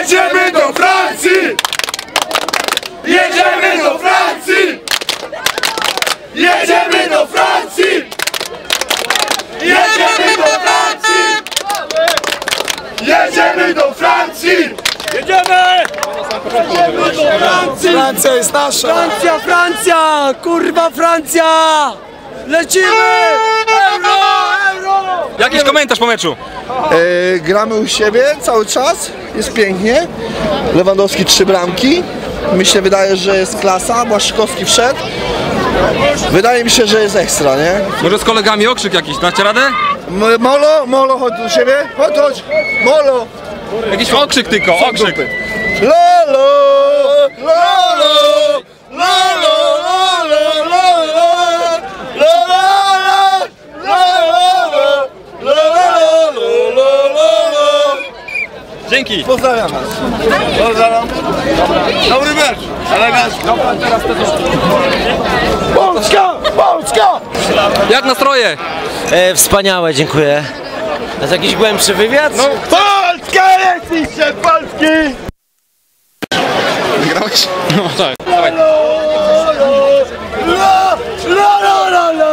Jedziemy do Francji! Jedziemy do Francji! Jedziemy do Francji! Jedziemy do Francji! Jedziemy do Francji! Jedziemy! Francja jest nasza! Francja, Francja! Kurwa Francja! Lecimy! Euro, euro! Jakiś komentarz po meczu? E, gramy u siebie cały czas, jest pięknie. Lewandowski trzy bramki. Mi się wydaje, że jest klasa, Błaszczykowski wszedł. Wydaje mi się, że jest ekstra, nie? Może z kolegami okrzyk jakiś, dacie radę? M- Molo, Molo, chodź do siebie. Chodź, chodź. Molo. Jakiś okrzyk tylko, okrzyk. Lolo, lolo, lolo, lolo, Pozdrawiam was. Pozdrawiam. Dobry mecz. Polska! Polska! Jak nastroje? E, wspaniałe, dziękuję. A to jakiś głębszy wywiad? No. Polska jest mistrzem Polski! Grałeś? No tak. Dawaj. La, la, la, la, la.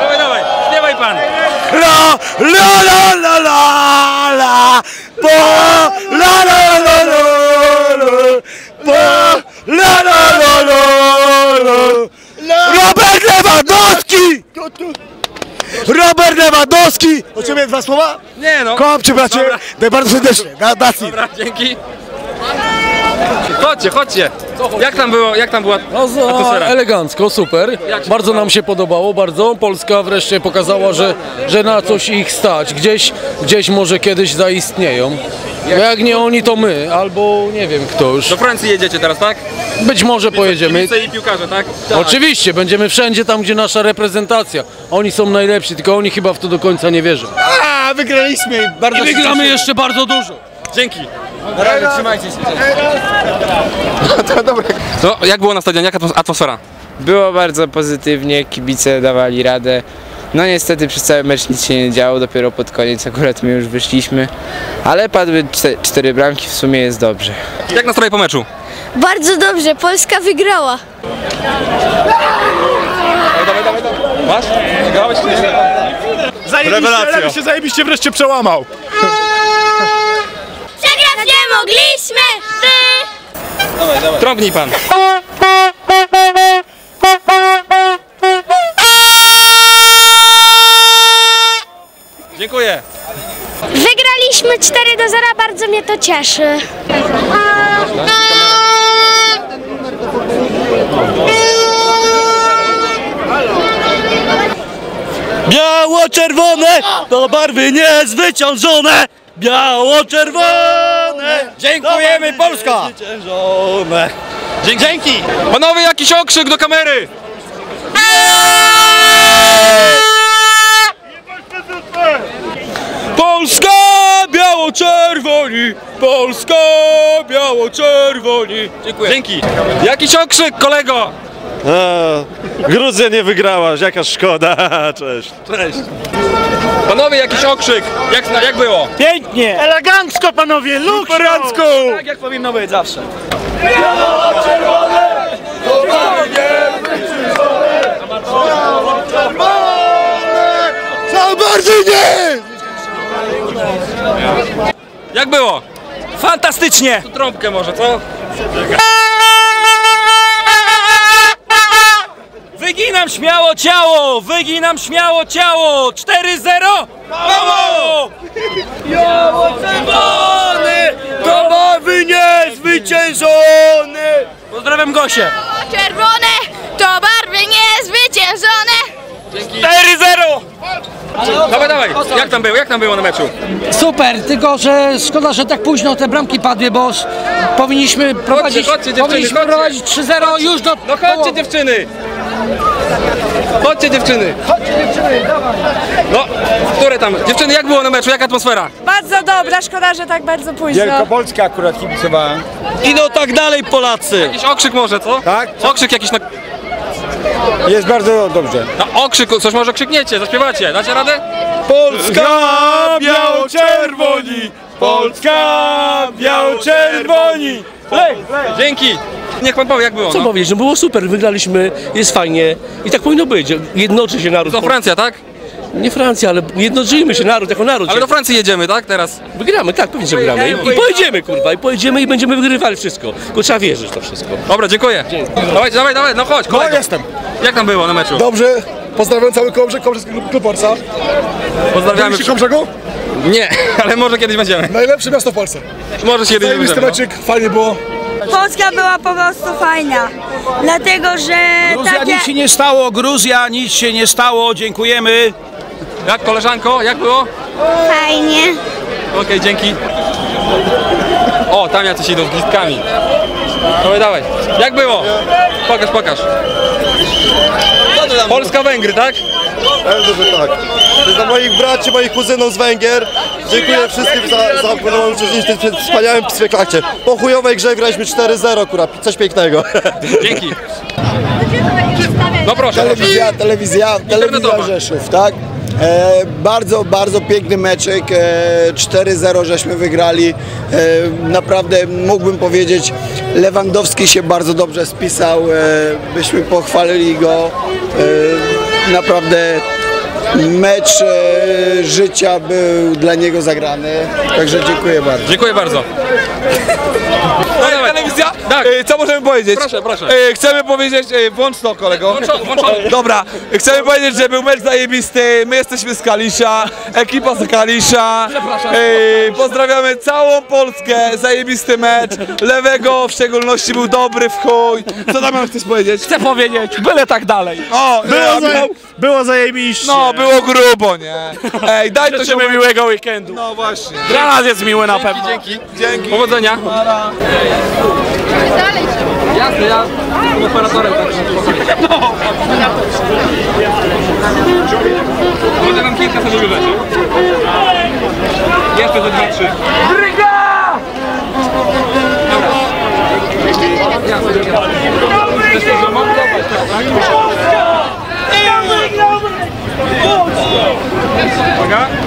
Dawaj, dawaj, śpiewaj pan. La, la, la, la, la, la. Po, la, la, la, la, la. Po, la, la, la, la, la. Robert Lewandowski! Robert Lewandowski! O ciebie dwa słowa? Nie no. Kocham cię bracie, Dobra. daj bardzo serdecznie, dacji. Dobra, dzięki. Chodźcie, chodźcie. Jak tam było, jak tam była No, za- atmosfera? elegancko, super. Bardzo nam się podobało, bardzo. Polska wreszcie pokazała, że, że na coś ich stać. Gdzieś, gdzieś może kiedyś zaistnieją. Jak nie oni, to my, albo nie wiem kto już. Do Francji jedziecie teraz, tak? Być może pojedziemy. Kibice i piłkarze, tak? Oczywiście, będziemy wszędzie tam, gdzie nasza reprezentacja. Oni są najlepsi, tylko oni chyba w to do końca nie wierzą. A, wygraliśmy, bardzo I wygramy jeszcze bardzo dużo. Dzięki. Na razie, trzymajcie się. To jak było na stadionie, jaka atmos- atmosfera? Było bardzo pozytywnie, kibice dawali radę. No niestety przez cały mecz nic się nie działo, dopiero pod koniec akurat my już wyszliśmy. Ale padły czte- cztery bramki, w sumie jest dobrze. Jak nastroje po meczu? Bardzo dobrze, Polska wygrała. Masz? Grałeś czy nie? Rewelacja! się zajebiście wreszcie przełamał! Mogliśmy! Wy! Trąbnij pan. Dziękuję. Wygraliśmy 4 do 0, bardzo mnie to cieszy. Biało-czerwone to barwy niezwyciężone. Biało-czerwone. Dziękujemy Polska. Dzięki. Panowie, jakiś okrzyk do kamery. Polska biało-czerwoni. Polska biało-czerwoni. Dziękuję. Dzięki. Jakiś okrzyk, kolego. Gruzja nie wygrała, jaka szkoda, cześć. Cześć. Panowie, jakiś okrzyk. Jak, jak było? Pięknie. Elegancko panowie, luk Elegancko! Tak jak powinno być zawsze. Jak było? Fantastycznie. Tu trąbkę może, co? Wyginam śmiało ciało! Wyginam śmiało ciało! 4-0! Mało! Biało-czerwony! To barwy niezwyciężone! Pozdrawiam Gosię! Czerwone to barwy niezwyciężone. 4-0! Dawaj, dawaj. Jak tam było? Jak tam było na meczu? Super, tylko że szkoda, że tak późno te bramki padły, bo powinniśmy prowadzić, chodźcie, dziewczyny, powinniśmy chodźcie. prowadzić 3-0 już do No chodźcie dziewczyny! Chodźcie dziewczyny! No, które tam? Dziewczyny, jak było na meczu? Jaka atmosfera? Bardzo dobra, szkoda, że tak bardzo późno. Wielkopolska akurat kibicowałem. I no tak dalej Polacy! Jakiś okrzyk może, co? Tak? Okrzyk jakiś na... Jest bardzo dobrze. na okrzyk, coś może krzykniecie, zaśpiewacie, dacie radę? Polska biało-czerwoni! Polska, biało-czerwoni! Lej! Dzięki! Niech pan powie, jak było, Co no. powiedzieć, no było super, wygraliśmy, jest fajnie i tak powinno być. Jednoczy się naród. To Francja, tak? Nie Francja, ale jednoczymy się naród jako naród. Ale do Francji jedziemy, tak? Teraz. Wygramy, tak, pewnie, że wygramy. I, I pojedziemy, kurwa, i pojedziemy i będziemy wygrywali wszystko. Tylko trzeba wierzyć w to wszystko. Dobra, dziękuję. Dawaj, dawaj, dawaj, no chodź, kolego. No jestem. Jak tam było na meczu? Dobrze. Pozdrawiam cały Kołbrzeg, Kołbrzeg Klub Orsa. Pozdrawiamy. Byliście Kołbrzegu? Nie, ale może kiedyś będziemy. Najlepsze miasto w Polsce. Może się kiedyś będziemy. meczyk, fajnie było. Polska była po prostu fajna. Dlatego, że Gruzja takie... nic się nie stało, Gruzja nic się nie stało, dziękujemy. Jak koleżanko, jak było? Fajnie. Okej, dzięki. O, tam jacyś idą z glistkami. Dawaj, dawaj. Jak było? Pokaż, pokaż. Polska-Węgry, tak? Pewnie, że tak. Dla moich braci, moich kuzynów z Węgier. Dziękuję wszystkim za, za uczestnictwo w tym wspaniałym spektakcie. Po chujowej grze graliśmy 4-0, kurwa, coś pięknego. Dzięki. No proszę. Telewizja, telewizja, telewizja. Rzeszów, tak? E, bardzo, bardzo piękny meczek. E, 4-0 żeśmy wygrali. E, naprawdę mógłbym powiedzieć, Lewandowski się bardzo dobrze spisał. E, byśmy pochwalili go. E, naprawdę mecz e, życia był dla niego zagrany. Także dziękuję bardzo. Dziękuję bardzo. No, dawaj. Telewizja? Tak. E, Co możemy powiedzieć? Proszę, proszę. E, Chcemy powiedzieć, e, włącz to kolego. Włączony, włączony. Dobra, chcemy powiedzieć, że był mecz zajebisty, my jesteśmy z Kalisza, ekipa z Kalisza. E, pozdrawiamy całą Polskę, zajebisty mecz. Lewego w szczególności był dobry w chuj. Co tam chcesz powiedzieć? Chcę powiedzieć, byle tak dalej. O, Było, zaje, było zajebiście. no, było grubo, nie? Ej, daj to się Życzymy miłego weekendu. No właśnie. Dla nas jest miły na pewno. Dzięki. Dzięki. Powodzenia. Jasne, ja jestem operatorem, tak No. Będę wam kilka sobie rzeczy. Jeszcze ze dwa, trzy. Bryga! Dobra. Jasne, jasne. Chcesz to? Uwaga. Regarde.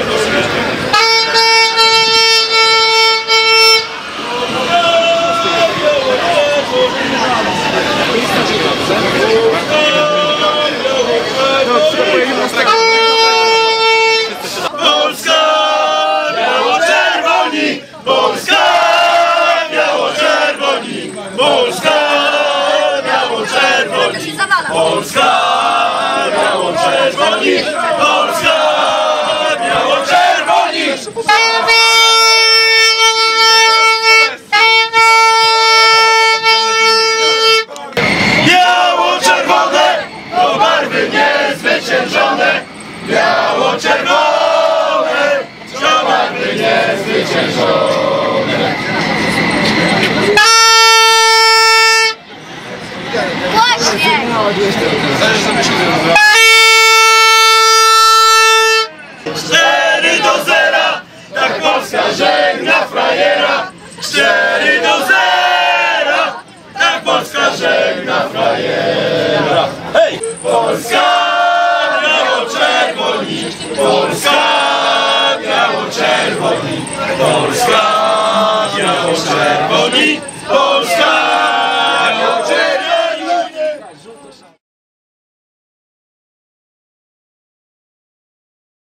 Właśnie. Cztery do zera, tak Polska żegna frajera. Cztery do zera, tak Polska żegna frajera. Hej! Polska biało-czerwoni, Polska biało-czerwoni, Polska biało-czerwoni,